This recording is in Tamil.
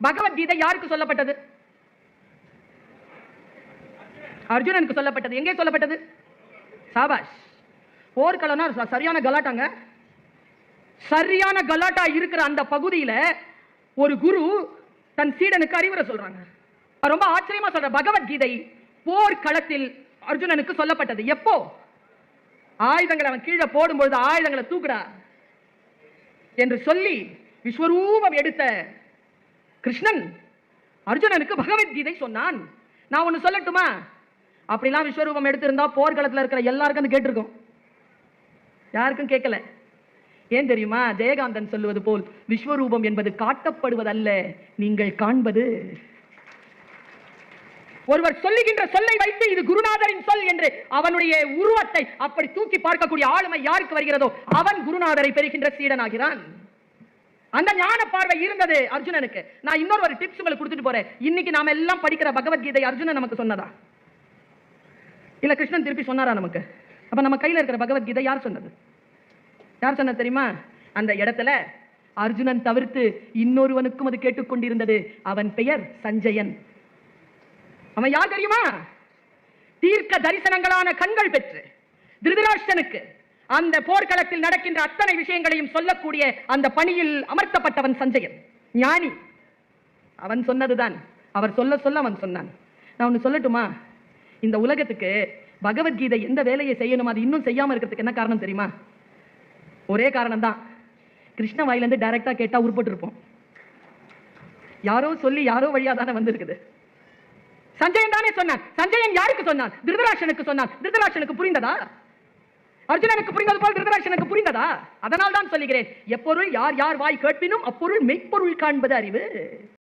பகவத்கீதை யாருக்கு சொல்லப்பட்டது? அர்ஜுனனுக்கு சொல்லப்பட்டது. எங்கே சொல்லப்பட்டது? சாபாஷ். போர்க்களம்னா சரியான கலாட்டாங்க. சரியான கலாட்டா இருக்கிற அந்த பகுதியில ஒரு குரு தன் சீடனுக்கு அறிவுரை சொல்றாங்க. ரொம்ப ஆச்சரியமா சொல்ற பகவத்கீதை போர்க்களத்தில் அர்ஜுனனுக்கு சொல்லப்பட்டது. எப்போ? ஆயுதங்களை அவன் கீழே போடும்பொழுது ஆயுதங்களை தூக்குடா என்று சொல்லி விஸ்வரூபம் எடுத்த கிருஷ்ணன். அர்ஜுனனுக்கு பகவத்கீதை சொன்னான். நான் ஒன்னு சொல்லட்டுமா? அப்படிலாம் விஸ்வரூபம் எடுத்திருந்தா போர்க்களத்தில் இருக்கிற எல்லாருக்கும் அது கேட்டிருக்கோம். யாருக்கும் கேட்கல. ஏன் தெரியுமா? ஜெயகாந்தன் சொல்லுவது போல் விஸ்வரூபம் என்பது காட்டப்படுவதல்ல நீங்கள் காண்பது. ஒருவர் சொல்லுகின்ற சொல்லை வைத்து இது குருநாதரின் சொல் என்று அவனுடைய உருவத்தை அப்படி தூக்கி பார்க்கக்கூடிய ஆளுமை யாருக்கு வருகிறதோ அவன் குருநாதரை பெறுகின்ற சீடனாகிறான். அந்த ஞான பார்வை இருந்தது அர்ஜுனனுக்கு. நான் இன்னொரு ஒரு டிப்ஸ் உங்களுக்கு கொடுத்துட்டு போறேன். இன்னைக்கு நாம எல்லாம் படிக்கிற பகவத்கீதை அர்ஜுனன் நமக்கு சொன்னதா? இல்ல கிருஷ்ணன் திருப்பி சொன்னாரா நமக்கு? அப்ப நம்ம கையில இருக்கிற பகவத்கீதை யார் சொன்னது? யார் சொன்னது தெரியுமா? அந்த இடத்துல அர்ஜுனன் தவிர்த்து இன்னொருவனுக்கும் அது கேட்டுக்கொண்டிருந்தது. அவன் பெயர் சஞ்சயன். அவன் யார் தெரியுமா? தீர்க்க தரிசனங்களான கண்கள் பெற்று திருதராஷ்டனுக்கு அந்த போர்க்களத்தில் நடக்கின்ற அத்தனை விஷயங்களையும் சொல்லக்கூடிய அந்த பணியில் அமர்த்தப்பட்டவன் சஞ்சயன். ஞானி. அவன் சொன்னதுதான். அவர் சொல்ல சொல்ல அவன் சொன்னான். நான் ஒன்று சொல்லட்டுமா? இந்த உலகத்துக்கு பகவத்கீதை எந்த வேலையை செய்யணும் அது இன்னும் செய்யாமல் இருக்கிறதுக்கு என்ன காரணம் தெரியுமா? ஒரே காரணம் தான் கிருஷ்ண வாயிலேருந்து டைரெக்டாக கேட்டால் உருப்பட்டு இருப்போம் யாரோ சொல்லி யாரோ வழியாக தானே வந்திருக்குது. சஞ்சயன் தானே சொன்னான். சஞ்சயன் யாருக்கு சொன்னான்? திருதராஷனுக்கு சொன்னான். திருதராஷனுக்கு புரிந்ததா? அர்ஜுனனுக்கு புரிந்தது போல் திருதராஷனுக்கு புரிந்ததா? அதனால் தான் சொல்லுகிறேன். எப்பொருள் யார் யார் வாய் கேட்பினும் அப்பொருள் மெய்ப்பொருள் காண்பது அறிவு.